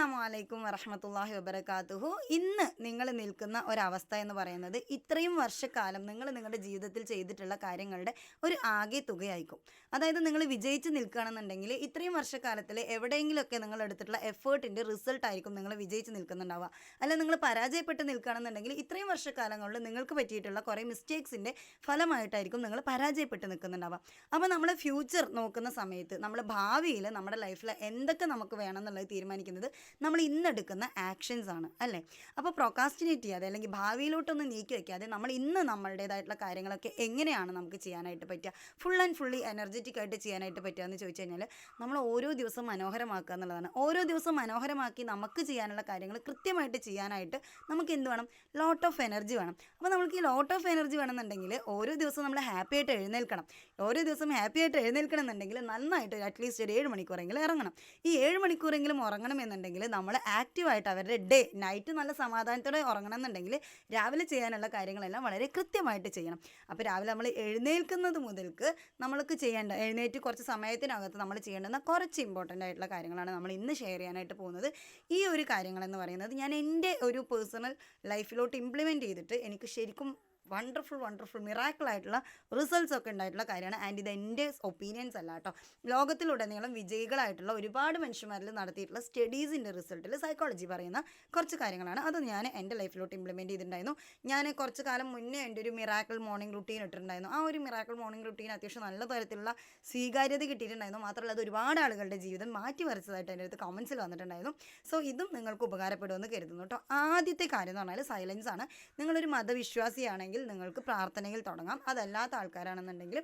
അസ്സലാമു വലൈക്കും വറഹമത്തല്ലാഹി വബർക്കാത്തുഹു ഇന്ന് നിങ്ങൾ നിൽക്കുന്ന ഒരവസ്ഥ എന്ന് പറയുന്നത് ഇത്രയും വർഷക്കാലം നിങ്ങൾ നിങ്ങളുടെ ജീവിതത്തിൽ ചെയ്തിട്ടുള്ള കാര്യങ്ങളുടെ ഒരു ആകെ തുകയായിരിക്കും. അതായത് നിങ്ങൾ വിജയിച്ച് നിൽക്കുകയാണെന്നുണ്ടെങ്കിൽ ഇത്രയും വർഷക്കാലത്തിൽ എവിടെയെങ്കിലുമൊക്കെ നിങ്ങൾ എടുത്തിട്ടുള്ള എഫേർട്ടിന്റെ റിസൾട്ട് ആയിരിക്കും നിങ്ങൾ വിജയിച്ച് നിൽക്കുന്നുണ്ടാവുക. അല്ല നിങ്ങൾ പരാജയപ്പെട്ട് നിൽക്കുകയാണെന്നുണ്ടെങ്കിൽ ഇത്രയും വർഷക്കാലങ്ങളിൽ നിങ്ങൾക്ക് പറ്റിയിട്ടുള്ള കുറേ മിസ്റ്റേക്സിന്റെ ഫലമായിട്ടായിരിക്കും നിങ്ങൾ പരാജയപ്പെട്ട് നിൽക്കുന്നുണ്ടാവുക. അപ്പോൾ നമ്മൾ ഫ്യൂച്ചർ നോക്കുന്ന സമയത്ത് നമ്മൾ ഭാവിയിൽ നമ്മുടെ ലൈഫിൽ എന്തൊക്കെ നമുക്ക് വേണം എന്നുള്ളത് തീരുമാനിക്കുന്നത് നമ്മൾ ഇന്നെടുക്കുന്ന ആക്ഷൻസ് ആണ് അല്ലേ? അപ്പോൾ പ്രൊക്കാസ്റ്റിനേറ്റ് ചെയ്യാതെ അല്ലെങ്കിൽ ഭാവിയിലോട്ടൊന്നും നീക്കി വയ്ക്കാതെ നമ്മൾ ഇന്ന് നമ്മളുടേതായിട്ടുള്ള കാര്യങ്ങളൊക്കെ എങ്ങനെയാണ് നമുക്ക് ചെയ്യാനായിട്ട് പറ്റുക? ഫുൾ ആൻഡ് ഫുള്ളി എനർജറ്റിക് ആയിട്ട് ചെയ്യാനായിട്ട് പറ്റുക എന്ന് ചോദിച്ചു കഴിഞ്ഞാൽ നമ്മൾ ഓരോ ദിവസം മനോഹരമാക്കുക എന്നുള്ളതാണ്. ഓരോ ദിവസം മനോഹരമാക്കി നമുക്ക് ചെയ്യാനുള്ള കാര്യങ്ങൾ കൃത്യമായിട്ട് ചെയ്യാനായിട്ട് നമുക്ക് എന്ത് വേണം? ലോട്ട് ഓഫ് എനർജി വേണം. അപ്പോൾ നമുക്ക് ഈ ലോട്ട് ഓഫ് എനർജി വേണമെന്നുണ്ടെങ്കിൽ ഓരോ ദിവസം നമ്മൾ ഹാപ്പി ആയിട്ട് എഴുന്നേൽക്കണം. ഓരോ ദിവസം ഹാപ്പി ആയിട്ട് എഴുന്നേൽക്കണം എന്നുണ്ടെങ്കിൽ നന്നായിട്ട് അറ്റ്ലീസ്റ്റ് ഒരു ഏഴ് മണിക്കൂറെങ്കിലും ഇറങ്ങണം. ഈ ഏഴ് മണിക്കൂറെങ്കിലും ഉറങ്ങണം എന്നുണ്ടെങ്കിൽ നമ്മൾ ആക്റ്റീവായിട്ട് അവരുടെ ഡേ നൈറ്റ് നല്ല സമാധാനത്തോടെ ഉറങ്ങണം എന്നുണ്ടെങ്കിൽ രാവിലെ ചെയ്യാനുള്ള കാര്യങ്ങളെല്ലാം വളരെ കൃത്യമായിട്ട് ചെയ്യണം. അപ്പോൾ രാവിലെ നമ്മൾ എഴുന്നേൽക്കുന്നത് മുതൽക്ക് നമ്മൾക്ക് ചെയ്യേണ്ട എഴുന്നേറ്റ് കുറച്ച് സമയത്തിനകത്ത് നമ്മൾ ചെയ്യേണ്ടുന്ന കുറച്ച് ഇമ്പോർട്ടന്റ് ആയിട്ടുള്ള കാര്യങ്ങളാണ് നമ്മൾ ഇന്ന് ഷെയർ ചെയ്യാനായിട്ട് പോകുന്നത്. ഈ ഒരു കാര്യങ്ങളെന്ന് പറയുന്നത് ഞാൻ എന്റെ ഒരു പേഴ്സണൽ ലൈഫിലോട്ട് ഇംപ്ലിമെന്റ് ചെയ്തിട്ട് എനിക്ക് ശരിക്കും വണ്ടർഫുൾ വണ്ടർഫുൾ മിറാക്കിൾ ആയിട്ടുള്ള റിസൾട്ട്സ് ഒക്കെ ഉണ്ടായിട്ടുള്ള കാര്യമാണ്. ആൻഡ് ഇത് എന്റെ ഒപ്പീനിയൻസ് അല്ല കേട്ടോ ലോകത്തിലുടനീളം വിജയികളായിട്ടുള്ള ഒരുപാട് മനുഷ്യന്മാരിൽ നടത്തിയിട്ടുള്ള സ്റ്റഡീസിന്റെ റിസൾട്ടിൽ സൈക്കോളജി പറയുന്ന കുറച്ച് കാര്യങ്ങളാണ്. അത് ഞാൻ എന്റെ ലൈഫിലോട്ട് ഇംപ്ലിമെന്റ് ചെയ്തിട്ടുണ്ടായിരുന്നു. ഞാൻ കുറച്ച് കാലം മുന്നേ എന്റെ ഒരു മിറാക്കിൾ മോർണിംഗ് റുട്ടീൻ ഇട്ടിട്ടുണ്ടായിരുന്നു. ആ ഒരു മിറാക്കിൾ മോർണിംഗ് റുട്ടീൻ അത്യാവശ്യം നല്ല തരത്തിലുള്ള സ്വീകാര്യത കിട്ടിയിട്ടുണ്ടായിരുന്നു. മാത്രമല്ല അത് ഒരുപാട് ആളുകളുടെ ജീവിതം മാറ്റി വരച്ചതായിട്ട് എന്റെ അടുത്ത് കമൻസിൽ വന്നിട്ടുണ്ടായിരുന്നു. സോ ഇതും നിങ്ങൾക്ക് ഉപകാരപ്പെടുമെന്ന് കരുതുന്നു കേട്ടോ ആദ്യത്തെ കാര്യം എന്ന് പറഞ്ഞാൽ സൈലൻസ് ആണ്. നിങ്ങളൊരു മതവിശ്വാസിയാണെങ്കിൽ നിങ്ങൾക്ക് പ്രാർത്ഥനയിൽ തുടങ്ങാം. അതല്ലാത്ത ആൾക്കാരാണെന്നുണ്ടെങ്കിൽ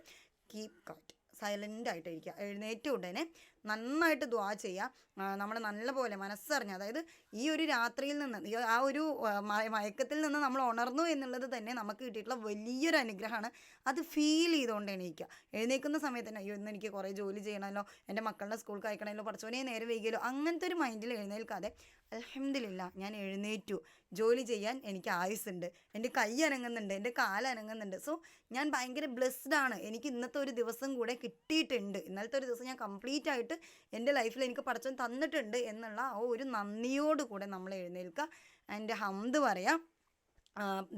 കീപ് കട്ട് സൈലന്റ് ആയിട്ടിരിക്കുക. എഴുന്നേറ്റ് ഉടനെ നന്നായിട്ട് ദ്വാ ചെയ്യുക നമ്മൾ നല്ലപോലെ മനസ്സറിഞ്ഞ് അതായത് ഈ ഒരു രാത്രിയിൽ നിന്ന് ആ ഒരു മയക്കത്തിൽ നിന്ന് നമ്മൾ ഉണർന്നു എന്നുള്ളത് തന്നെ നമുക്ക് കിട്ടിയിട്ടുള്ള വലിയൊരു അനുഗ്രഹമാണ്. അത് ഫീൽ ചെയ്തുകൊണ്ട് എണീക്കുക എഴുന്നേൽക്കുന്ന സമയത്ത് തന്നെ അയ്യോ ഇന്ന് എനിക്ക് കുറേ ജോലി ചെയ്യണമല്ലോ എന്റെ മക്കളുടെ സ്കൂൾക്ക് അയക്കണമല്ലോ പഠിച്ചോനെ നേരെ വൈകിയല്ലോ. അങ്ങനത്തെ ഒരു മൈൻഡിൽ എഴുന്നേൽക്കാതെ അലഹമില്ല ഞാൻ എഴുന്നേറ്റു. ജോലി ചെയ്യാൻ എനിക്ക് ആയുസ്സുണ്ട്. എന്റെ കൈ അനങ്ങുന്നുണ്ട് എന്റെ കാൽ അനങ്ങുന്നുണ്ട്. സോ ഞാൻ ഭയങ്കര ബ്ലെസ്ഡ് ആണ്. എനിക്ക് ഇന്നത്തെ ഒരു ദിവസം കൂടെ കിട്ടിയിട്ടുണ്ട്. ഇന്നലത്തെ ഒരു ദിവസം ഞാൻ കംപ്ലീറ്റ് ആയിട്ട് എന്റെ ലൈഫിൽ എനിക്ക് പടച്ചവൻ തന്നിട്ടുണ്ട് എന്നുള്ള ആ ഒരു നന്ദിയോട് കൂടെ നമ്മൾ എഴുന്നേൽക്കുക. ആൻഡ് ഹംദ് പറയാം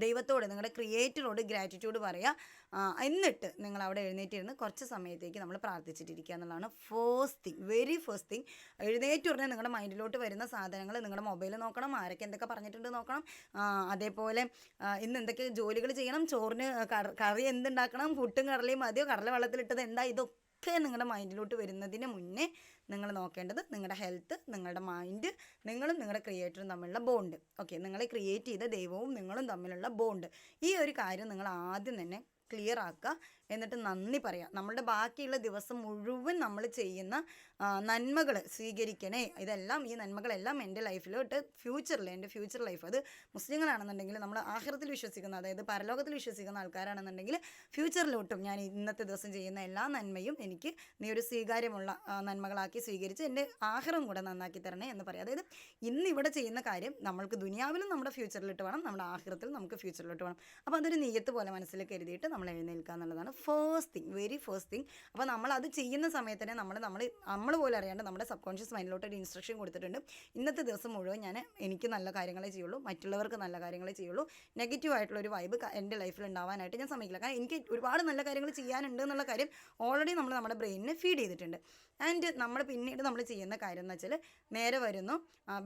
ദൈവത്തോട് നിങ്ങളുടെ ക്രിയേറ്ററോട് ഗ്രാറ്റിറ്റ്യൂഡ് പറയുക എന്നിട്ട് നിങ്ങൾ അവിടെ എഴുന്നേറ്റിരുന്ന് കുറച്ച് സമയത്തേക്ക് നമ്മൾ പ്രാർത്ഥിച്ചിട്ടിരിക്കുക എന്നുള്ളതാണ് first thing very first thing എഴുന്നേറ്റ് ഉടനെ നിങ്ങളുടെ മൈൻഡിലോട്ട് വരുന്ന സാധനങ്ങൾ നിങ്ങളുടെ മൊബൈൽ നോക്കണം ആരൊക്കെ എന്തൊക്കെ പറഞ്ഞിട്ടുണ്ട് നോക്കണം. അതേപോലെ ഇന്ന് എന്തൊക്കെ ജോലികൾ ചെയ്യണം ചോറിന് കറി എന്തുണ്ടാക്കണം പുട്ടും കടലയും മതിയോ? കടല വെള്ളത്തിലിട്ടത് എന്താ ഇതൊക്കെ നിങ്ങളുടെ മൈൻഡിലോട്ട് വരുന്നതിന് മുന്നേ നിങ്ങൾ നോക്കേണ്ടത് നിങ്ങളുടെ ഹെൽത്ത് നിങ്ങളുടെ മൈൻഡ് നിങ്ങളും നിങ്ങളുടെ ക്രിയേറ്ററും തമ്മിലുള്ള ബോണ്ട്. ഓക്കെ നിങ്ങളെ ക്രിയേറ്റ് ചെയ്ത ദൈവവും നിങ്ങളും തമ്മിലുള്ള ബോണ്ട്. ഈ ഒരു കാര്യം നിങ്ങൾ ആദ്യം തന്നെ ക്ലിയർ ആക്കുക എന്നിട്ട് നന്ദി പറയാം. നമ്മളുടെ ബാക്കിയുള്ള ദിവസം മുഴുവൻ നമ്മൾ ചെയ്യുന്ന നന്മകൾ സ്വീകരിക്കണേ. ഇതെല്ലാം ഈ നന്മകളെല്ലാം എന്റെ ലൈഫിലോട്ട് ഫ്യൂച്ചറിൽ എന്റെ ഫ്യൂച്ചർ ലൈഫ്. അത് മുസ്ലിങ്ങളാണെന്നുണ്ടെങ്കിൽ നമ്മൾ ആഹ്രത്തിൽ വിശ്വസിക്കുന്ന അതായത് പരലോകത്തിൽ വിശ്വസിക്കുന്ന ആൾക്കാരാണെന്നുണ്ടെങ്കിൽ ഫ്യൂച്ചറിലോട്ടും ഞാൻ ഇന്നത്തെ ദിവസം ചെയ്യുന്ന എല്ലാ നന്മയും എനിക്ക് നീ ഒരു സ്വീകാര്യമുള്ള നന്മകളാക്കി സ്വീകരിച്ച് എന്റെ ആഹാരം കൂടെ നന്നാക്കി തരണേ എന്ന് പറയാം. അതായത് ഇന്ന് ഇവിടെ ചെയ്യുന്ന കാര്യം നമ്മൾക്ക് ദുനിയാവിലും നമ്മുടെ ഫ്യൂച്ചറിലിട്ട് വേണം നമ്മുടെ ആഹ്രത്തിൽ നമുക്ക് ഫ്യൂച്ചറിലോട്ട് വേണം. അപ്പോൾ അതൊരു നീയത്ത് പോലെ മനസ്സിൽ കരുതിയിട്ട് നമ്മൾ എഴുന്നേൽക്കുക എന്നുള്ളതാണ് first thing very first thing അപ്പോൾ നമ്മൾ അത് ചെയ്യുന്ന സമയത്ത് തന്നെ നമ്മൾ നമ്മൾ നമ്മൾ പോലും അറിയാണ്ട് നമ്മുടെ സബ് കോൺഷ്യസ് മൈൻഡിലോട്ട് ഒരു ഇൻസ്ട്രക്ഷൻ കൊടുത്തിട്ടുണ്ട്. ഇന്നത്തെ ദിവസം മുഴുവൻ ഞാൻ എനിക്ക് നല്ല കാര്യങ്ങളെ ചെയ്യുള്ളൂ മറ്റുള്ളവർക്ക് നല്ല കാര്യങ്ങളെ ചെയ്യുള്ളൂ. നെഗറ്റീവ് ആയിട്ടുള്ള ഒരു വൈബ് എന്റെ ലൈഫിൽ ഉണ്ടാവാനായിട്ട് ഞാൻ സമ്മതിക്കില്ല. കാരണം എനിക്ക് ഒരുപാട് നല്ല കാര്യങ്ങൾ ചെയ്യാനുണ്ട് എന്നുള്ള കാര്യം ഓൾറെഡി നമ്മൾ നമ്മുടെ ബ്രെയിനിനെ ഫീഡ് ചെയ്തിട്ടുണ്ട്. ആൻഡ് നമ്മൾ പിന്നീട് നമ്മൾ ചെയ്യുന്ന കാര്യം എന്ന് വെച്ചാൽ നേരെ വരുന്നു.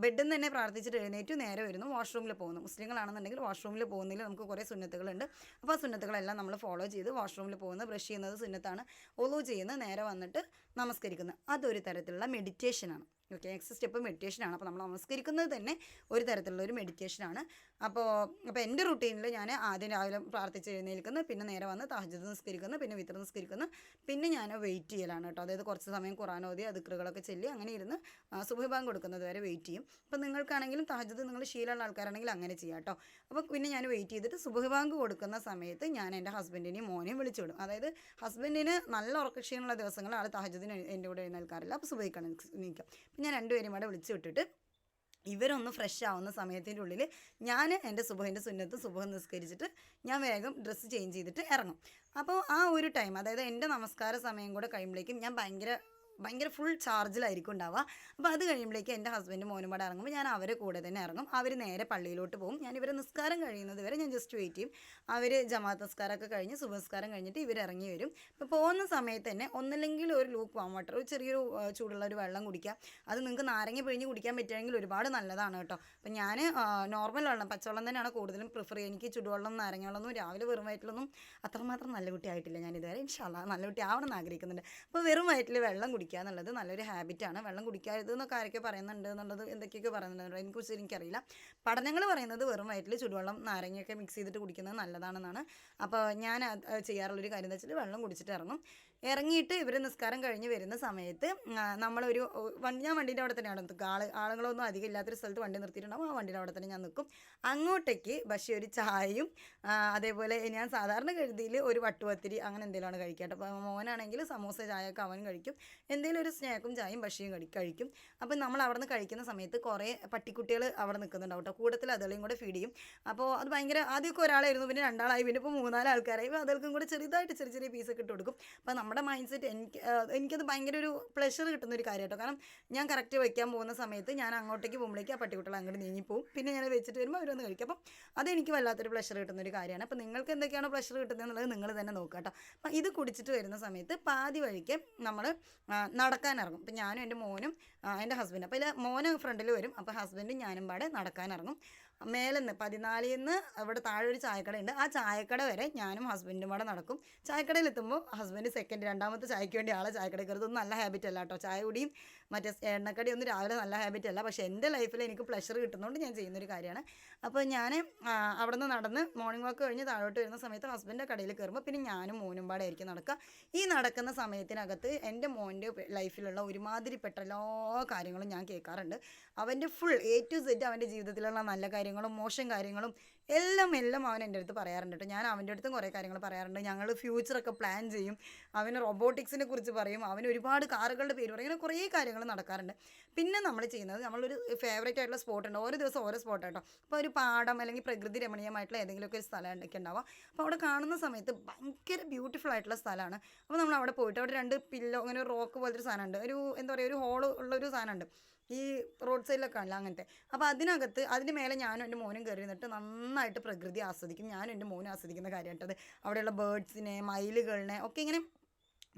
ബെഡിൽ നിന്ന് തന്നെ പ്രാർത്ഥിച്ചിട്ട് എഴുന്നേറ്റ് നേരെ വരുന്നു വാഷ്റൂമിൽ പോകുന്നു. മുസ്ലിങ്ങളാണെന്നുണ്ടെങ്കിൽ വാഷ്റൂമിൽ പോകുന്നതിൽ നമുക്ക് കുറേ സുന്നത്തുകളുണ്ട്. അപ്പോൾ ആ സുന്നത്തുകളെല്ലാം നമ്മൾ ഫോളോ ചെയ്ത് വാഷ്റൂമിൽ പോകുന്നത് ബ്രഷ് ചെയ്യുന്നത് സുന്നത്താണ്. ഒലു ചെയ്യുന്നത് നേരെ വന്നിട്ട് നമസ്കരിക്കുന്നത്. അതൊരു തരത്തിലുള്ള മെഡിറ്റേഷനാണ് ഓക്കെ നെക്സ്റ്റ് സ്റ്റെപ്പ് മെഡിറ്റേഷനാണ് അപ്പോൾ നമ്മൾ നമസ്കരിക്കുന്നത് തന്നെ ഒരു തരത്തിലുള്ള ഒരു മെഡിറ്റേഷനാണ് അപ്പോൾ അപ്പോൾ എന്റെ റുട്ടീനിൽ ഞാൻ ആദ്യം രാവിലെ പ്രാർത്ഥിച്ച് എഴുന്നേൽക്കുന്നു പിന്നെ നേരെ വന്ന് തഹജത് നിസ്കരിക്കുന്നു പിന്നെ വിത്ര നിസ്കരിക്കുന്നു പിന്നെ ഞാൻ വെയിറ്റ് ചെയ്യലാണ് കേട്ടോ. അതായത് കുറച്ച് സമയം കുറാനോതി അതിക്രുകളൊക്കെ ചൊല്ലി അങ്ങനെ ഇരുന്ന് ബാങ്ക് കൊടുക്കുന്നത് വരെ വെയിറ്റ് ചെയ്യും. അപ്പോൾ നിങ്ങൾക്കാണെങ്കിലും തഹജത് നിങ്ങൾ ശീലമുള്ള ആൾക്കാരാണെങ്കിൽ അങ്ങനെ ചെയ്യാം കേട്ടോ. അപ്പോൾ പിന്നെ ഞാൻ വെയിറ്റ് ചെയ്തിട്ട് സുബഹി ബാങ്ക് കൊടുക്കുന്ന സമയത്ത് ഞാൻ എന്റെ ഹസ്ബൻഡിനെയും മോനെയും വിളിച്ചു വിടും. അതായത് ഹസ്ബൻഡിന് നല്ല ഉറക്കക്ഷീണമുള്ള ദിവസങ്ങൾ ആൾ എന്റെ കൂടെ എഴുന്നേൽക്കാറില്ല. അപ്പോൾ സുബഹിക്കാണ് നീക്കുക അപ്പം ഞാൻ രണ്ടുപേരും കൂടെ വിളിച്ചു വിട്ടിട്ട് ഇവരൊന്ന് ഫ്രഷ് ആവുന്ന സമയത്തിന്റെ ഉള്ളിൽ ഞാൻ എന്റെ സുബഹിന്റെ സുന്നത്ത് സുബഹം നിസ്കരിച്ചിട്ട് ഞാൻ വേഗം ഡ്രസ്സ് ചേഞ്ച് ചെയ്തിട്ട് ഇറങ്ങും. അപ്പോൾ ആ ഒരു ടൈം അതായത് എന്റെ നമസ്കാര സമയം കൂടെ കഴിയുമ്പോഴേക്കും ഞാൻ ഭയങ്കര ഭയങ്കര ഫുൾ ചാർജിലായിരിക്കും ഉണ്ടാവുക. അപ്പോൾ അത് കഴിയുമ്പോഴേക്ക് എന്റെ ഹസ്ബൻഡ് മോനും കൂടെ ഇറങ്ങുമ്പോൾ ഞാൻ അവരെ കൂടെ തന്നെ ഇറങ്ങും. അവർ നേരെ പള്ളിയിലോട്ട് പോകും. ഞാൻ ഇവരെ നിസ്കാരം കഴിയുന്നത് വരെ ഞാൻ ജസ്റ്റ് വെയിറ്റ് ചെയ്യും. അവർ ജമാഅത്ത് നിസ്കാരമൊക്കെ കഴിഞ്ഞ് സുബസ്കാരം കഴിഞ്ഞിട്ട് ഇവർ ഇറങ്ങി വരും. അപ്പോൾ പോകുന്ന സമയത്ത് തന്നെ ഒന്നില്ലെങ്കിൽ ഒരു ലൂക്ക് വാം വാട്ടർ ഒരു ചെറിയൊരു ചൂടുള്ള ഒരു വെള്ളം കുടിക്കുക. അത് നിങ്ങൾക്ക് നാരങ്ങ പിഴിഞ്ഞ് കുടിക്കാൻ പറ്റുമെങ്കിൽ ഒരുപാട് നല്ലതാണ് കേട്ടോ. അപ്പം ഞാൻ നോർമൽ വെള്ളം പച്ചവെള്ളം തന്നെയാണ് കൂടുതലും പ്രിഫർ ചെയ്യുക. എനിക്ക് ചുടുവെള്ളം നാരങ്ങ വെള്ളമൊന്നും രാവിലെ വെറും വയറ്റിലൊന്നും അത്രമാത്രം നല്ല കുട്ടിയായിട്ടില്ല ഞാൻ ഇതുവരെ. ഇൻഷാല്ല നല്ല കുട്ടി ആവണം എന്ന് ആഗ്രഹിക്കുന്നുണ്ട്. അപ്പോൾ വെറും വയറ്റിൽ വെള്ളം കുടിക്കുക എന്നുള്ളത് നല്ലൊരു ഹാബിറ്റാണ് വെള്ളം കുടിക്കരുത് എന്നൊക്കെ ആരൊക്കെ പറയുന്നുണ്ട് എന്നുള്ളത് എന്തൊക്കെയൊക്കെ പറയുന്നുണ്ട്? അതിനെക്കുറിച്ച് എനിക്കറിയില്ല. പഠനങ്ങൾ പറയുന്നത് വെറും വയറ്റിൽ ചുടുവെള്ളം നാരങ്ങയൊക്കെ മിക്സ് ചെയ്തിട്ട് കുടിക്കുന്നത് നല്ലതാണെന്നാണ്. അപ്പോൾ ഞാൻ ചെയ്യാറുള്ളൊരു കാര്യം എന്ന് വെച്ചാൽ വെള്ളം കുടിച്ചിട്ട് ഇറങ്ങും. ഇറങ്ങിയിട്ട് ഇവർ നിസ്കാരം കഴിഞ്ഞ് വരുന്ന സമയത്ത് നമ്മളൊരു ഞാൻ വണ്ടീന്റെ അവിടെ തന്നെയാണ് നിൽക്കുക ആൾ ആളുകളൊന്നും അധികം ഇല്ലാത്തൊരു സ്ഥലത്ത് വണ്ടി നിർത്തിയിട്ടുണ്ടാവും. ആ വണ്ടീന്റെ അവിടെ തന്നെ ഞാൻ നിൽക്കും. അങ്ങോട്ടേക്ക് പക്ഷേ ഒരു ചായയും അതേപോലെ ഞാൻ സാധാരണ കരുതിയിൽ ഒരു വട്ടുപത്തിരി അങ്ങനെ എന്തെങ്കിലുമാണ് കഴിക്കുക കേട്ടോ. അപ്പോൾ മോനാണെങ്കിൽ സമൂസ ചായയൊക്കെ അവൻ കഴിക്കും. എന്തെങ്കിലും ഒരു സ്നാക്കും ചായയും കഴി കഴിക്കും. അപ്പോൾ നമ്മൾ അവിടെ നിന്ന് കഴിക്കുന്ന സമയത്ത് കുറേ പട്ടിക്കുട്ടികൾ അവിടെ നിൽക്കുന്നുണ്ടാവും കേട്ടോ. കൂടത്തിൽ അതുകളെയും കൂടെ ഫീഡ് ചെയ്യും. അപ്പോൾ അത് ഭയങ്കര ആദ്യമൊക്കെ ഒരാളായിരുന്നു. പിന്നെ രണ്ടാളായി. പിന്നെ ഇപ്പോൾ മൂന്നാൽ ആൾക്കാരായി. അതുകൾക്കും കൂടെ ചെറുതായിട്ട് ചെറിയ ചെറിയ പീസൊക്കെ ഇട്ട് കൊടുക്കും. അപ്പോൾ നമ്മുടെ മൈൻഡ് സെറ്റ് എനിക്ക് എനിക്കത് ഭയങ്കര ഒരു പ്ലഷർ കിട്ടുന്ന ഒരു കാര്യം കേട്ടോ കാരണം ഞാൻ കറക്റ്റ് വയ്ക്കാൻ പോകുന്ന സമയത്ത് ഞാൻ അങ്ങോട്ടേക്ക് പോകുമ്പോഴേക്ക് ആ പട്ടിക്കുട്ടികൾ അങ്ങോട്ട് നീങ്ങിപ്പോവും. പിന്നെ ഞാൻ വെച്ചിട്ട് വരുമ്പോൾ അവരൊന്ന് കഴിക്കും. അപ്പം അതെനിക്ക് വല്ലാത്തൊരു പ്ലഷർ കിട്ടുന്ന ഒരു കാര്യമാണ്. അപ്പോൾ നിങ്ങൾക്ക് എന്തൊക്കെയാണ് പ്ലഷർ കിട്ടുന്നത് എന്നുള്ളത് നിങ്ങൾ തന്നെ നോക്കുക കേട്ടോ. അപ്പം ഇത് കുടിച്ചിട്ട് വരുന്ന സമയത്ത് പാതി വഴിക്ക് നമ്മൾ നടക്കാൻ ഇറങ്ങും. അപ്പം ഞാനും എന്റെ മോനും എന്റെ ഹസ്ബൻഡ് അപ്പോൾ ഇതിൽ മോന് ഫ്രണ്ടിൽ വരും. അപ്പോൾ ഹസ്ബൻഡും ഞാനും പാടെ നടക്കാൻ ഇറങ്ങും. മേലെ നിന്ന് പതിനാലിൽ നിന്ന് അവിടെ താഴെ ഒരു ചായക്കട ഉണ്ട് ആ ചായക്കട വരെ ഞാനും ഹസ്ബൻഡും കൂടെ നടക്കും. ചായക്കടയിൽ എത്തുമ്പോൾ ഹസ്ബൻഡ് സെക്കൻഡ് രണ്ടാമത്തെ ചായക്ക് വേണ്ടി ആളെ ചായക്കടയിൽ കയറുന്നത് ഒന്നും നല്ല ഹാബിറ്റ് അല്ല കേട്ടോ ചായ കുടിയും മറ്റേ എണ്ണക്കടി ഒന്നും രാവിലെ നല്ല ഹാബിറ്റ് അല്ല. പക്ഷേ എന്റെ ലൈഫിൽ എനിക്ക് പ്ലഷർ കിട്ടുന്നതുകൊണ്ട് ഞാൻ ചെയ്യുന്നൊരു കാര്യമാണ്. അപ്പോൾ ഞാൻ അവിടെ നിന്ന് നടന്ന് മോർണിംഗ് വാക്ക് കഴിഞ്ഞ് താഴോട്ട് വരുന്ന സമയത്ത് ഹസ്ബൻഡിന്റെ കടയിൽ കയറുമ്പോൾ പിന്നെ ഞാനും മോനും പാടെ ആയിരിക്കും നടക്കുക. ഈ നടക്കുന്ന സമയത്തിനകത്ത് എന്റെ മോന്റെ ലൈഫിലുള്ള ഒരുമാതിരിപ്പെട്ട എല്ലാ കാര്യങ്ങളും ഞാൻ കേൾക്കാറുണ്ട്. അവന്റെ ഫുൾ എ ടു സെറ്റ് അവന്റെ ജീവിതത്തിലുള്ള നല്ല കാര്യങ്ങളും മോശം കാര്യങ്ങളും എല്ലാം എല്ലാം അവൻ എന്റെ അടുത്ത് പറയാറുണ്ട് കേട്ടോ. ഞാൻ അവന്റെ അടുത്തും കുറേ കാര്യങ്ങൾ പറയാറുണ്ട്. ഞങ്ങൾ ഫ്യൂച്ചറൊക്കെ പ്ലാൻ ചെയ്യും. അവന് റോബോട്ടിക്സിനെ കുറിച്ച് പറയും. അവന് ഒരുപാട് കാറുകളുടെ പേര് പറയും. അങ്ങനെ കുറേ കാര്യങ്ങൾ നടക്കാറുണ്ട്. പിന്നെ നമ്മൾ ചെയ്യുന്നത് നമ്മളൊരു ഫേവറേറ്റ് ആയിട്ടുള്ള സ്പോട്ട് ഉണ്ട്. ഓരോ ദിവസം ഓരോ സ്പോട്ട് കേട്ടോ അപ്പോൾ ഒരു പാടം അല്ലെങ്കിൽ പ്രകൃതി രമണീയമായിട്ടുള്ള ഏതെങ്കിലുമൊക്കെ ഒരു സ്ഥലം ഉണ്ടൊക്കെ ഉണ്ടാവുക അപ്പോൾ അവിടെ കാണുന്ന സമയത്ത് ഭയങ്കര ബ്യൂട്ടിഫുൾ ആയിട്ടുള്ള സ്ഥലമാണ്. അപ്പോൾ നമ്മൾ അവിടെ പോയിട്ട് അവിടെ രണ്ട് പില്ലോ അങ്ങനെ ഒരു റോക്ക് പോലത്തെ ഒരു സാധനമുണ്ട്. ഒരു എന്താ പറയുക ഒരു ഹോൾ ഉള്ള ഒരു സാധനമുണ്ട്. ഈ റോഡ് സൈഡിലൊക്കെ ആണല്ലോ അങ്ങനത്തെ. അപ്പോൾ അതിനകത്ത് അതിന് മേലെ ഞാനും എന്റെ മോനും കയറി നിന്നിട്ട് നന്നായിട്ട് പ്രകൃതി ആസ്വദിക്കും. ഞാനും എന്റെ മോനും ആസ്വദിക്കുന്ന കാര്യമായിട്ടത് അവിടെയുള്ള ബേർഡ്സിനെ മയിലുകളിനെ ഒക്കെ ഇങ്ങനെ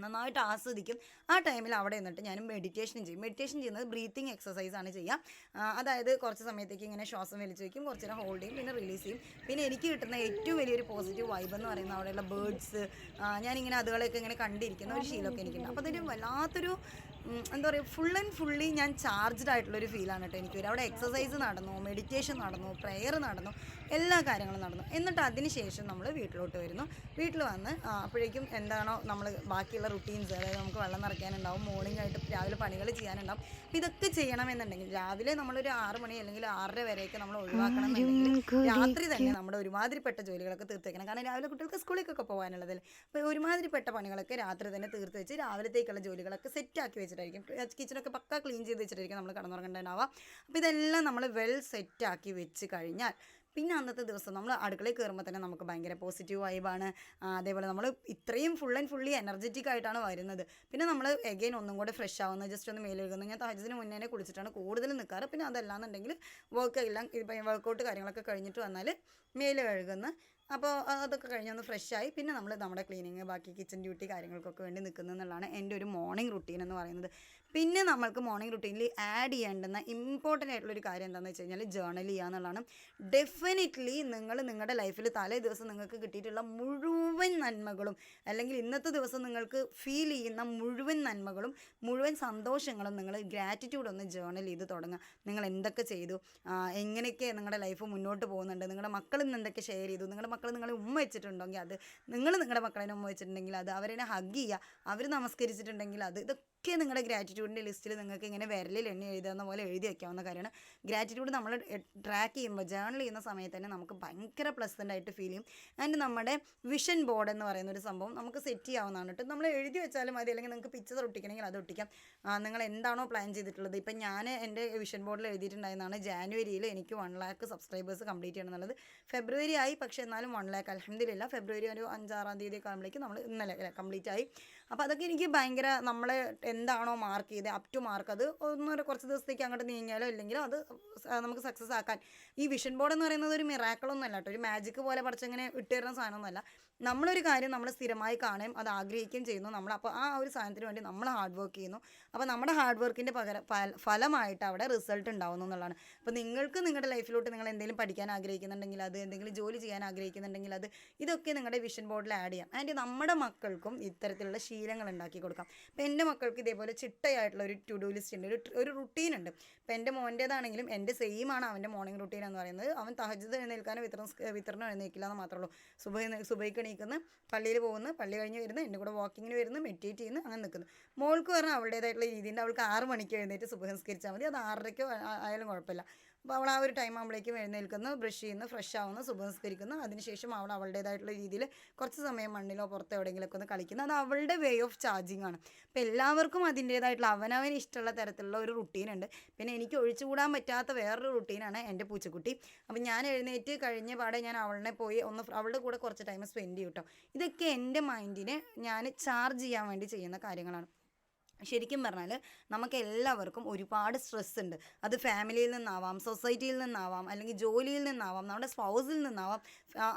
നന്നായിട്ട് ആസ്വദിക്കും. ആ ടൈമിൽ അവിടെ നിന്നിട്ട് ഞാൻ മെഡിറ്റേഷൻ ചെയ്യും. മെഡിറ്റേഷൻ ചെയ്യുന്നത് ബ്രീത്തിങ് എക്സസൈസ് ആണ് ചെയ്യുക അതായത് കുറച്ച് സമയത്തേക്ക് ഇങ്ങനെ ശ്വാസം വലിച്ചു വയ്ക്കും കുറച്ച് നേരം ഹോൾഡ് ചെയ്യും പിന്നെ റിലീസ് ചെയ്യും. പിന്നെ എനിക്ക് കിട്ടുന്ന ഏറ്റവും വലിയൊരു പോസിറ്റീവ് വൈബ് എന്ന് പറയുന്ന അവിടെയുള്ള ബേർഡ്സ് ഞാനിങ്ങനെ അതുകളെയൊക്കെ ഇങ്ങനെ കണ്ടിരിക്കുന്ന ഒരു ശീലമൊക്കെ എനിക്കുണ്ട്. അപ്പോൾ അതൊരു വല്ലാത്തൊരു എന്താ പറയുക ഫുൾ ആൻഡ് ഫുള്ളി ഞാൻ ചാർജ്ഡ് ആയിട്ടുള്ളൊരു ഫീലാണ് കേട്ടോ എനിക്ക് വരും അവിടെ എക്സസൈസ് നടന്നു മെഡിറ്റേഷൻ നടന്നു പ്രെയർ നടന്നു എല്ലാ കാര്യങ്ങളും നടന്നു. എന്നിട്ട് അതിന് ശേഷം നമ്മൾ വീട്ടിലോട്ട് വരുന്നു. വീട്ടിൽ വന്ന് അപ്പോഴേക്കും എന്താണോ നമ്മൾ ബാക്കിയുള്ള റുട്ടീൻസ് അതായത് നമുക്ക് വെള്ളം നിറയ്ക്കാനുണ്ടാവും മോർണിംഗ് ആയിട്ട് രാവിലെ പണികൾ ചെയ്യാനുണ്ടാവും. അപ്പോൾ ഇതൊക്കെ ചെയ്യണമെന്നുണ്ടെങ്കിൽ രാവിലെ നമ്മളൊരു ആറ് മണി അല്ലെങ്കിൽ ആറര വരെയൊക്കെ നമ്മൾ ഒഴിവാക്കണം എന്നുണ്ടെങ്കിൽ രാത്രി തന്നെ നമ്മുടെ ഒരുമാതിരിപ്പെട്ട ജോലികളൊക്കെ തീർത്ത് വെക്കണം. കാരണം രാവിലെ കുട്ടികൾക്ക് സ്കൂളിലേക്കൊക്കെ പോകാനുള്ളതല്ലേ അപ്പോൾ ഒരുമാതിരിപ്പെട്ട പണികളൊക്കെ രാത്രി തന്നെ തീർത്ത് വെച്ച് രാവിലത്തേക്കുള്ള ജോലികളൊക്കെ സെറ്റാക്കി വെച്ചിട്ടായിരിക്കും. കിച്ചണൊക്കെ പക്ക ക്ലീൻ ചെയ്ത് വെച്ചിട്ടായിരിക്കും നമ്മൾ കടന്നുറങ്ങേണ്ടതാവുക അപ്പോൾ ഇതെല്ലാം നമ്മൾ വെൽ സെറ്റാക്കി വെച്ച് കഴിഞ്ഞാൽ പിന്നെ അന്നത്തെ ദിവസം നമ്മൾ അടുക്കളയിൽ കയറുമ്പോൾ തന്നെ നമുക്ക് ഭയങ്കര പോസിറ്റീവ് വൈബാണ് അതേപോലെ നമ്മൾ ഇത്രയും ഫുൾ ആൻഡ് ഫുള്ളി എനർജറ്റിക് ആയിട്ടാണ് വരുന്നത്. പിന്നെ നമ്മൾ എഗെയിൻ ഒന്നും കൂടെ ഫ്രഷ് ആവുന്നത് ജസ്റ്റ് ഒന്ന് മേൽ കഴുകുന്നു ഞാൻ താജത്തിന് മുന്നേ തന്നെ കുളിച്ചിട്ടാണ് കൂടുതൽ നിൽക്കാറ് പിന്നെ അതല്ലാന്നുണ്ടെങ്കിൽ വർക്ക് എല്ലാം ഇപ്പം വർക്കൗട്ട് കാര്യങ്ങളൊക്കെ കഴിഞ്ഞിട്ട് വന്നാൽ മേലെ കഴുകുന്നു അപ്പോൾ അതൊക്കെ കഴിഞ്ഞൊന്ന് ഫ്രഷ് ആയി. പിന്നെ നമ്മൾ നമ്മുടെ ക്ലീനിങ് ബാക്കി കിച്ചൺ ഡ്യൂട്ടി കാര്യങ്ങൾക്കൊക്കെ വേണ്ടി നിൽക്കുന്നു എന്നുള്ളതാണ് എന്റെ ഒരു മോർണിംഗ് റുട്ടീൻ എന്ന് പറയുന്നത്. പിന്നെ നമ്മൾക്ക് മോർണിംഗ് റുട്ടീനിൽ ആഡ് ചെയ്യേണ്ടുന്ന ഇമ്പോർട്ടന്റ് ആയിട്ടുള്ള ഒരു കാര്യം എന്താണെന്ന് വെച്ച് കഴിഞ്ഞാൽ ജേർണൽ ചെയ്യുക എന്നുള്ളതാണ്. ഡെഫിനറ്റ്ലി നിങ്ങൾ നിങ്ങളുടെ ലൈഫിൽ തലേ ദിവസം നിങ്ങൾക്ക് കിട്ടിയിട്ടുള്ള മുഴുവൻ നന്മകളും അല്ലെങ്കിൽ ഇന്നത്തെ ദിവസം നിങ്ങൾക്ക് ഫീൽ ചെയ്യുന്ന മുഴുവൻ നന്മകളും മുഴുവൻ സന്തോഷങ്ങളും നിങ്ങൾ ഗ്രാറ്റിറ്റ്യൂഡ് ഒന്ന് ജേർണൽ ചെയ്ത് തുടങ്ങുക. നിങ്ങൾ എന്തൊക്കെ ചെയ്തു? എങ്ങനെയൊക്കെ നിങ്ങളുടെ ലൈഫ് മുന്നോട്ട് പോകുന്നുണ്ട്? നിങ്ങളുടെ മക്കൾ ഇന്ന് എന്തൊക്കെ ഷെയർ ചെയ്തു? നിങ്ങളുടെ മക്കൾ നിങ്ങളെ ഉമ്മ വെച്ചിട്ടുണ്ടെങ്കിൽ അത് നിങ്ങൾ നിങ്ങളുടെ മക്കളെ ഉമ്മ വെച്ചിട്ടുണ്ടെങ്കിൽ അത് അവരെ ഹഗ് ചെയ്യുക. അവർ നമസ്കരിച്ചിട്ടുണ്ടെങ്കിൽ അത് ഇതൊക്കെ നിങ്ങളുടെ ഗ്രാറ്റിറ്റ്യൂഡിന്റെ ലിസ്റ്റിൽ നിങ്ങൾക്ക് ഇങ്ങനെ വിരലിൽ എണ്ണി എഴുതുന്ന പോലെ എഴുതി വയ്ക്കാവുന്ന കാര്യമാണ്. ഗ്രാറ്റിറ്റ്യൂഡ് നമ്മൾ ട്രാക്ക് ചെയ്യുമ്പോൾ ജേണൽ ചെയ്യുന്ന സമയത്ത് തന്നെ നമുക്ക് ഭയങ്കര പ്ലസന്റ് ആയിട്ട് ഫീൽ ചെയ്യും. ആൻഡ് നമ്മുടെ വിഷൻ ബോർഡ് എന്ന് പറയുന്ന ഒരു സംഭവം നമുക്ക് സെറ്റ് ചെയ്യാവുന്നതാണ് കേട്ടോ. നമ്മൾ എഴുതി വെച്ചാലും മതി അല്ലെങ്കിൽ നിങ്ങൾക്ക് പിക്ചർ ഒട്ടിക്കണമെങ്കിൽ അത് ഒട്ടിക്കാം. നിങ്ങൾ എന്താണോ പ്ലാൻ ചെയ്തിട്ടുള്ളത്. ഇപ്പം ഞാൻ എന്റെ വിഷൻ ബോർഡിൽ എഴുതിയിട്ടുണ്ടായിരുന്നതാണ് ജാനുവരിയിൽ എനിക്ക് വൺ ലാക്ക് സബ്സ്ക്രൈബേഴ്സ് കംപ്ലീറ്റ് ചെയ്യണം എന്നുള്ളത്. ഫെബ്രുവരി ആയി പക്ഷേ എന്നാലും വൺ ലാക്ക് അലഹമില്ല ഫെബ്രുവരി ഒരു അഞ്ചാറാം തീയതി ഒക്കെ ആകുമ്പോഴേക്കും നമ്മൾ ഇന്നലെ കംപ്ലീറ്റ് ആയി. അപ്പോൾ അതൊക്കെ എനിക്ക് ഭയങ്കര നമ്മളെ എന്താണോ മാർക്ക് ചെയ്ത് അപ് ടു മാർക്ക് അത് ഒന്നൊരു കുറച്ച് ദിവസത്തേക്ക് അങ്ങോട്ട് നീങ്ങിയാലോ ഇല്ലെങ്കിലോ അത് നമുക്ക് സക്സസ് ആക്കാൻ. ഈ വിഷൻ ബോർഡ് എന്ന് പറയുന്നത് ഒരു മിറാക്കളൊന്നും അല്ല കേട്ടോ. ഒരു മാജിക് പോലെ പഠിച്ചങ്ങനെ ഇട്ടുതരുന്ന സാധനമൊന്നുമല്ല നമ്മളൊരു കാര്യം നമ്മൾ സ്ഥിരമായി കാണുകയും അത് ആഗ്രഹിക്കുകയും ചെയ്യുന്നു. നമ്മൾ അപ്പോൾ ആ ഒരു സാധനത്തിന് വേണ്ടി നമ്മൾ ഹാർഡ് വർക്ക് ചെയ്യുന്നു. അപ്പോൾ നമ്മുടെ ഹാർഡ് വർക്കിന്റെ പകരം ഫലമായിട്ട് അവിടെ റിസൾട്ട് ഉണ്ടാവുന്നു എന്നുള്ളതാണ്. അപ്പോൾ നിങ്ങൾക്ക് നിങ്ങളുടെ ലൈഫിലോട്ട് നിങ്ങൾ എന്തെങ്കിലും പഠിക്കാൻ ആഗ്രഹിക്കുന്നുണ്ടെങ്കിൽ അത് എന്തെങ്കിലും ജോലി ചെയ്യാൻ ആഗ്രഹിക്കുന്നുണ്ടെങ്കിൽ അത് ഇതൊക്കെ നിങ്ങളുടെ വിഷൻ ബോർഡിൽ ആഡ് ചെയ്യാം. ആൻഡ് നമ്മുടെ മക്കൾക്കും ഇത്തരത്തിലുള്ള ശീലങ്ങൾ ഉണ്ടാക്കി കൊടുക്കാം. ഇപ്പം എന്റെ മക്കൾക്ക് ഇതേപോലെ ചിട്ടയായിട്ടുള്ള ഒരു ടു ഡു ലിസ്റ്റ് ഉണ്ട്. ഒരു ഒരു റുട്ടീൻ ഉണ്ട്. ഇപ്പം എന്റെ മോന്റേതാണെങ്കിലും എന്റെ സെയിം ആണ് അവന്റെ മോർണിംഗ് റുട്ടീൻ എന്ന് പറയുന്നത്. അവൻ തഹജത് എഴുന്നേൽക്കാനോ വിതരണം വിതരണം എഴുന്നേൽക്കില്ല എന്ന് മാത്രമേ ഉള്ളൂ. സുബൈ സുബൈക്ക് എണീക്കുന്നു പള്ളിയിൽ പോകുന്നു പള്ളി കഴിഞ്ഞ് വരുന്നു എന്റെ കൂടെ വാക്കിങ്ങിന് വരുന്നു മെഡിറ്റേറ്റ് ചെയ്യുന്നു അങ്ങനെ നിൽക്കുന്നു. മോൾക്ക് പറഞ്ഞാൽ അവളുടേതായിട്ടുള്ള രീതിയുണ്ട്. അവൾക്ക് ആറ് മണിക്ക് എഴുന്നേറ്റ് സുബഹ മതി. അത് ആറരയ്ക്കോ ആയാലും കുഴപ്പമില്ല. അപ്പോൾ അവൾ ആ ഒരു ടൈം ആകുമ്പോഴേക്കും എഴുന്നേൽക്കുന്നു ബ്രഷ് ചെയ്യുന്നു ഫ്രഷ് ആവുന്നു സുഭസ്കരിക്കുന്നു അതിനുശേഷം അവൾ അവളുടേതായിട്ടുള്ള രീതിയിൽ കുറച്ച് സമയം മണ്ണിലോ പുറത്തോ എവിടെയെങ്കിലുമൊക്കെ ഒന്ന് കളിക്കുന്നു. അത് അവളുടെ വേ ഓഫ് ചാർജിങ് ആണ്. അപ്പോൾ എല്ലാവർക്കും അതിന്റേതായിട്ടുള്ള അവനവന് ഇഷ്ടമുള്ള തരത്തിലുള്ള ഒരു റുട്ടീനുണ്ട് പിന്നെ എനിക്ക് ഒഴിച്ചുകൂടാൻ പറ്റാത്ത വേറൊരു റുട്ടീനാണ് എന്റെ പൂച്ചക്കുട്ടി. അപ്പം ഞാൻ എഴുന്നേറ്റ് കഴിഞ്ഞ പാടെ ഞാൻ അവളിനെ പോയി ഒന്ന് അവളുടെ കൂടെ കുറച്ച് ടൈം സ്പെൻഡ് ചെയ്യും കേട്ടോ ഇതൊക്കെ എന്റെ മൈൻഡിനെ ഞാൻ ചാർജ് ചെയ്യാൻ വേണ്ടി ചെയ്യുന്ന കാര്യങ്ങളാണ്. ശരിക്കും പറഞ്ഞാൽ നമുക്ക് എല്ലാവർക്കും ഒരുപാട് സ്ട്രെസ് ഉണ്ട് അത് ഫാമിലിയിൽ നിന്നാവാം സൊസൈറ്റിയിൽ നിന്നാവാം അല്ലെങ്കിൽ ജോലിയിൽ നിന്നാവാം നമ്മുടെ സ്പൗസിൽ നിന്നാവാം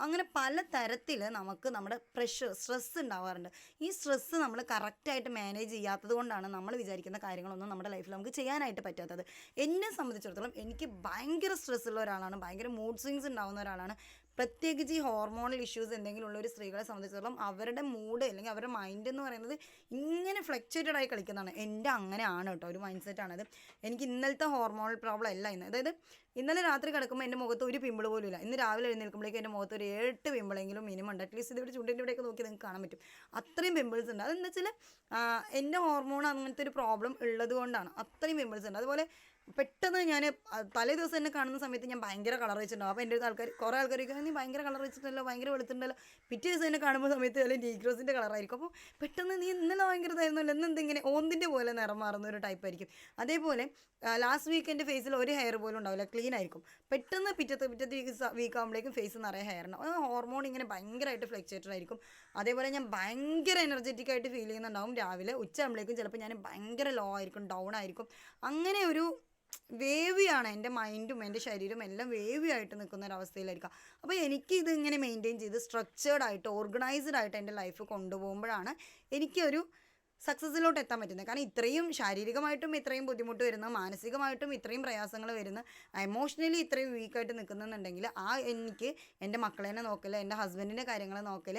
അങ്ങനെ പല തരത്തിൽ നമുക്ക് നമ്മുടെ പ്രഷർ സ്ട്രെസ് ഉണ്ടാവാറുണ്ട്. ഈ സ്ട്രെസ്സ് നമ്മൾ കറക്റ്റായിട്ട് മാനേജ് ചെയ്യാത്തത് കൊണ്ടാണ് നമ്മൾ വിചാരിക്കുന്ന കാര്യങ്ങളൊന്നും നമ്മുടെ ലൈഫിൽ നമുക്ക് ചെയ്യാനായിട്ട് പറ്റാത്തത്. എന്നെ സംബന്ധിച്ചിടത്തോളം എനിക്ക് ഭയങ്കര സ്ട്രെസ്സുള്ള ഒരാളാണ് ഭയങ്കര മൂഡ് സ്വിങ്സ് ഉണ്ടാവുന്ന ഒരാളാണ്. പ്രത്യേകിച്ച് ഈ ഹോർമോണൽ ഇഷ്യൂസ് എന്തെങ്കിലും ഉള്ള ഒരു സ്ത്രീകളെ സംബന്ധിച്ചിടത്തോളം അവരുടെ മൂഡ് അല്ലെങ്കിൽ അവരുടെ മൈൻഡ് എന്ന് പറയുന്നത് ഇങ്ങനെ ഫ്ലക്ച്വേറ്റഡ് ആയി കളിക്കുന്നതാണ്. എന്റെ അങ്ങനെയാണ് കേട്ടോ. ഒരു മൈൻഡ് സെറ്റ് ആണത്. എനിക്ക് ഇന്നലത്തെ ഹോർമോണൽ പ്രോബ്ലം അല്ല ഇന്ന്. അതായത് ഇന്നലെ രാത്രി കിടക്കുമ്പോൾ എന്റെ മുഖത്ത് ഒരു പിമ്പിൾ പോലും ഇല്ല. ഇന്ന് രാവിലെ എഴുന്നേൽക്കുമ്പോഴേക്കും എന്റെ മുഖത്ത് ഒരു എട്ട് പിമ്പിളെങ്കിലും മിനിമം ഉണ്ട്. അറ്റ്ലീസ്റ്റ് ഇതിവിടെ ചുണ്ടിന്റെ ഇവിടെയൊക്കെ നോക്കി നിങ്ങൾക്ക് കാണാൻ പറ്റും. അത്രയും പിമ്പിൾസ് ഉണ്ട്. അതെന്താ വെച്ചാൽ എന്റെ ഹോർമോൺ അങ്ങനത്തെ ഒരു പ്രോബ്ലം ഉള്ളത് കൊണ്ടാണ്. അത്രയും പിമ്പിൾസ് ഉണ്ട്. അതുപോലെ പെട്ടെന്ന് ഞാൻ തലേ ദിവസം എന്നെ കാണുന്ന സമയത്ത് ഞാൻ ഭയങ്കര കളർ വെച്ചിട്ടുണ്ടാവും അപ്പോൾ എന്റെ ആൾക്കാർ കുറേ ആൾക്കാർ നീ ഭയങ്കര കളർ വെച്ചിട്ടുണ്ടല്ലോ ഭയങ്കര വെളുത്തിട്ടുണ്ടല്ലോ. പിറ്റേ ദിവസം എന്നെ കാണുമ്പോൾ സമയത്ത് അല്ലെങ്കിൽ ഡീക്രോസിന്റെ കളറായിരിക്കും അപ്പോൾ പെട്ടെന്ന് നീ ഇന്നലെ ഭയങ്കര ഇതായിരുന്നല്ലോ ഇന്ന് എന്തിങ്ങനെ ഓന്തിന്റെ പോലെ നിറം മാറുന്ന ഒരു ടൈപ്പ് ആയിരിക്കും. അതേപോലെ ലാസ്റ്റ് വീക്ക് എന്റെ ഫേസിൽ ഒരു ഹെയർ പോലും ഉണ്ടാവില്ല ക്ലീൻ ആയിരിക്കും. പെട്ടെന്ന് പിറ്റത്തെ പിറ്റത്തെ വീക്ക് ആകുമ്പോഴേക്കും ഫേസ് നിറയെ ഹെയർ ഉണ്ടാവും. ഹോർമോൺ ഇങ്ങനെ ഭയങ്കരമായിട്ട് ഫ്ലക്ച്വേറ്റഡ് ആയിരിക്കും. അതേപോലെ ഞാൻ ഭയങ്കര എനർജറ്റിക് ആയിട്ട് ഫീൽ ചെയ്യുന്നുണ്ടാവും. രാവിലെ ഉച്ച ആകുമ്പോഴേക്കും ചിലപ്പോൾ ഞാൻ ഭയങ്കര ലോ ആയിരിക്കും ഡൗൺ ആയിരിക്കും. അങ്ങനെ ഒരു വേവിയാണ് എന്റെ മൈൻഡും എന്റെ ശരീരവും എല്ലാം വേവി ആയിട്ട് നിൽക്കുന്ന അവസ്ഥയിലായിരിക്കാം അപ്പോൾ എനിക്ക് ഇത് ഇങ്ങനെ മെയിന്റെയിൻ ചെയ്ത് സ്ട്രക്ചേർഡ് ആയിട്ട് ഓർഗനൈസ്ഡ് ആയിട്ട് എന്റെ ലൈഫ് കൊണ്ടുപോകുമ്പോഴാണ് എനിക്കൊരു സക്സസ്സിലോട്ട് എത്താൻ പറ്റുന്നത്. കാരണം ഇത്രയും ശാരീരികമായിട്ടും ഇത്രയും ബുദ്ധിമുട്ട് വരുന്ന മാനസികമായിട്ടും ഇത്രയും പ്രയാസങ്ങൾ വരുന്ന എമോഷണലി ഇത്രയും വീക്കായിട്ട് നിൽക്കുന്നുണ്ടെങ്കിൽ ആ എനിക്ക് എന്റെ മക്കളേനെ നോക്കൽ എന്റെ ഹസ്ബൻഡിന്റെ കാര്യങ്ങൾ നോക്കൽ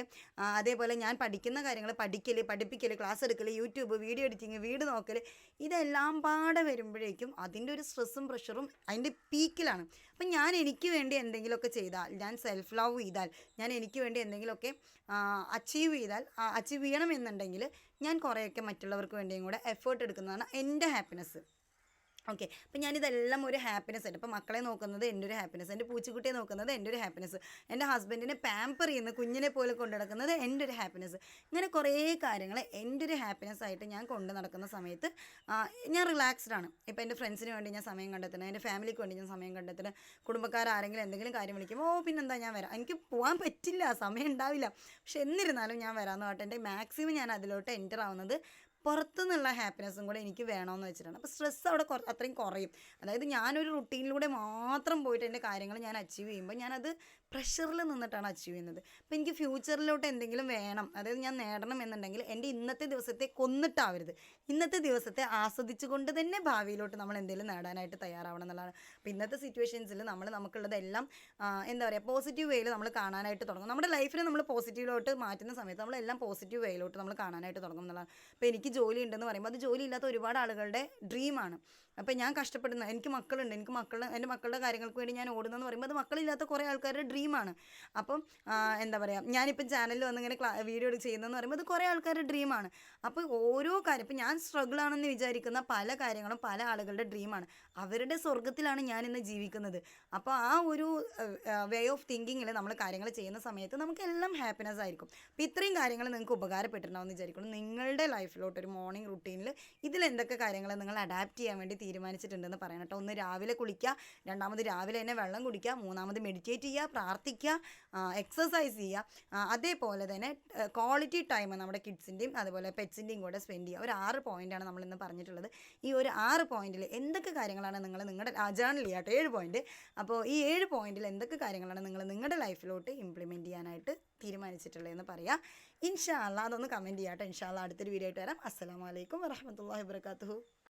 അതേപോലെ ഞാൻ പഠിക്കുന്ന കാര്യങ്ങൾ പഠിക്കൽ പഠിപ്പിക്കൽ ക്ലാസ് എടുക്കൽ യൂട്യൂബ് വീഡിയോ എഡിറ്റിങ് വീട് നോക്കൽ ഇതെല്ലാം പാടെ വരുമ്പോഴേക്കും അതിന്റെ ഒരു സ്ട്രെസ്സും പ്രഷറും അതിന്റെ പീക്കിലാണ് അപ്പം ഞാൻ എനിക്ക് വേണ്ടി എന്തെങ്കിലുമൊക്കെ ചെയ്താൽ ഞാൻ സെൽഫ് ലവ് ചെയ്താൽ ഞാൻ എനിക്ക് വേണ്ടി എന്തെങ്കിലുമൊക്കെ അച്ചീവ് ചെയ്താൽ അച്ചീവ് ചെയ്യണമെന്നുണ്ടെങ്കിൽ ഞാൻ കുറേയൊക്കെ മറ്റുള്ളവർക്ക് വേണ്ടിയും കൂടെ എഫേർട്ട് എടുക്കുന്നതാണ് എന്റെ ഹാപ്പിനെസ് ഓക്കെ. അപ്പം ഞാനിതെല്ലാം ഒരു ഹാപ്പിനെസ് ആയിട്ട് ഇപ്പം മക്കളെ നോക്കുന്നത് എന്റെ ഒരു ഹാപ്പിനെസ് എന്റെ പൂച്ചക്കുട്ടിയെ നോക്കുന്നത് എന്റെ ഒരു ഹാപ്പിനെസ് എന്റെ ഹസ്ബൻഡിനെ പാമ്പർ ചെയ്യുന്ന കുഞ്ഞിനെ പോലെ കൊണ്ടു നടക്കുന്നത് എന്റെ ഒരു ഹാപ്പിനെസ് ഇങ്ങനെ കുറേ കാര്യങ്ങൾ എന്റെ ഒരു ഹാപ്പിനെസ് ആയിട്ട് ഞാൻ കൊണ്ടു നടക്കുന്ന സമയത്ത് ഞാൻ റിലാക്സ്ഡ് ആണ്. ഇപ്പം എന്റെ ഫ്രണ്ട്സിന് വേണ്ടി ഞാൻ സമയം കണ്ടെത്തണം എന്റെ ഫാമിലിക്ക് വേണ്ടി ഞാൻ സമയം കണ്ടെത്തണം കുടുംബക്കാർ ആരെങ്കിലും എന്തെങ്കിലും കാര്യം വിളിക്കും ഓ പിന്നെന്താ ഞാൻ വരാം? എനിക്ക് പോകാൻ പറ്റില്ല സമയം ഉണ്ടാവില്ല. പക്ഷെ എന്നിരുന്നാലും ഞാൻ വരാമെന്ന് പറഞ്ഞിട്ട് എന്റെ മാക്സിമം ഞാൻ അതിലോട്ട് എന്റർ ആവുന്നത് പുറത്തുനിന്നുള്ള ഹാപ്പിനെസ്സും കൂടെ എനിക്ക് വേണമെന്ന് വെച്ചിട്ടാണ്. അപ്പോൾ സ്ട്രെസ് അവിടെ അത്രയും കുറയും. അതായത് ഞാനൊരു റുട്ടീനിലൂടെ മാത്രം പോയിട്ട് എന്റെ കാര്യങ്ങൾ ഞാൻ അച്ചീവ് ചെയ്യുമ്പോൾ ഞാനത് പ്രഷറിൽ നിന്നിട്ടാണ് അച്ചീവ് ചെയ്യുന്നത്. അപ്പോൾ എനിക്ക് ഫ്യൂച്ചറിലോട്ട് എന്തെങ്കിലും വേണം അതായത് ഞാൻ നേടണം എന്നുണ്ടെങ്കിൽ എന്റെ ഇന്നത്തെ ദിവസത്തെ കൊന്നിട്ടാവരുത്. ഇന്നത്തെ ദിവസത്തെ ആസ്വദിച്ചുകൊണ്ട് തന്നെ ഭാവിയിലോട്ട് നമ്മൾ എന്തെങ്കിലും നേടാനായിട്ട് തയ്യാറാവണം എന്നുള്ളതാണ്. അപ്പോൾ ഇന്നത്തെ സിറ്റുവേഷൻസിൽ നമ്മൾ നമുക്കുള്ളതെല്ലാം എന്താ പറയുക പോസിറ്റീവ് വേയിൽ നമ്മൾ കാണാനായിട്ട് തുടങ്ങും. നമ്മുടെ ലൈഫിനെ നമ്മൾ പോസിറ്റീവിലോട്ട് മാറ്റുന്ന സമയത്ത് നമ്മളെല്ലാം പോസിറ്റീവ് വേയിലോട്ട് നമ്മൾ കാണാനായിട്ട് തുടങ്ങും എന്നുള്ളതാണ്. അപ്പോൾ എനിക്ക് ജോലി ഉണ്ടെന്ന് പറയുമ്പോൾ അത് ജോലി ഇല്ലാത്ത ഒരുപാട് ആളുകളുടെ ഡ്രീമാണ് അപ്പോൾ ഞാൻ കഷ്ടപ്പെടുന്ന. എനിക്ക് മക്കളുണ്ട്. എനിക്ക് മക്കൾ എന്റെ മക്കളുടെ കാര്യങ്ങൾക്ക് വേണ്ടി ഞാൻ ഓടുന്നതെന്ന് പറയുമ്പോൾ അത് മക്കളില്ലാത്ത കുറേ ആൾക്കാരുടെ ഡ്രീമാണ് അപ്പം എന്താ പറയുക ഞാനിപ്പം ചാനലിൽ വന്നിങ്ങനെ ക്ലാ വീഡിയോ ചെയ്യുന്നതെന്ന് പറയുമ്പോൾ അത് കുറേ ആൾക്കാരുടെ ഡ്രീമാണ് അപ്പോൾ ഓരോ കാര്യം ഇപ്പം ഞാൻ സ്ട്രഗിൾ ആണെന്ന് വിചാരിക്കുന്ന പല കാര്യങ്ങളും പല ആളുകളുടെ ഡ്രീമാണ് അവരുടെ സ്വർഗത്തിലാണ് ഞാൻ ഇന്ന് ജീവിക്കുന്നത്. അപ്പോൾ ആ ഒരു വേ ഓഫ് തിങ്കിങ്ങിൽ നമ്മൾ കാര്യങ്ങൾ ചെയ്യുന്ന സമയത്ത് നമുക്ക് എല്ലാം ഹാപ്പിനെസ് ആയിരിക്കും. അപ്പോൾ ഇത്രയും കാര്യങ്ങൾ നിങ്ങൾക്ക് ഉപകാരപ്പെട്ടിട്ടുണ്ടാവും എന്ന് വിചാരിക്കുന്നു. നിങ്ങളുടെ ലൈഫിലോട്ട് ഒരു മോർണിംഗ് റുട്ടീനിൽ ഇതിൽ എന്തൊക്കെ കാര്യങ്ങൾ നിങ്ങൾ അഡാപ്റ്റ് ചെയ്യാൻ വേണ്ടി തീരുമാനിച്ചിട്ടുണ്ടെന്ന് പറയണം കേട്ടോ. ഒന്ന് രാവിലെ കുളിക്കുക രണ്ടാമത് രാവിലെ തന്നെ വെള്ളം കുടിക്കുക മൂന്നാമത് മെഡിറ്റേറ്റ് ചെയ്യുക പ്രാർത്ഥിക്കുക എക്സസൈസ് ചെയ്യുക. അതേപോലെ തന്നെ ക്വാളിറ്റി ടൈം നമ്മുടെ കിഡ്സിന്റെയും അതുപോലെ പെറ്റ്സിന്റെയും കൂടെ സ്പെൻഡ് ചെയ്യുക. ഒരു ആറ് പോയിന്റാണ് നമ്മൾ ഇന്ന് പറഞ്ഞിട്ടുള്ളത്. ഈ ഒരു ആറ് പോയിന്റിൽ എന്തൊക്കെ കാര്യങ്ങളാണ് നിങ്ങൾ നിങ്ങളുടെ ജേണൽ ചെയ്യാട്ടോ ഏഴ് പോയിന്റ് അപ്പോൾ ഈ ഏഴ് പോയിന്റിൽ എന്തൊക്കെ കാര്യങ്ങളാണ് നിങ്ങൾ നിങ്ങളുടെ ലൈഫിലോട്ട് ഇംപ്ലിമെന്റ് ചെയ്യാനായിട്ട് തീരുമാനിച്ചിട്ടുള്ളതെന്ന് പറയാം. ഇൻഷാ അല്ലാ അതൊന്ന് കമന്റ് ചെയ്യാട്ടോ. ഇൻഷാ അല്ലാ അടുത്തൊരു വീഡിയോ ആയിട്ട് വരാം. അസ്സലാമു അലൈക്കും വരഹമുല്ലാ വബർക്കാത്തുഹു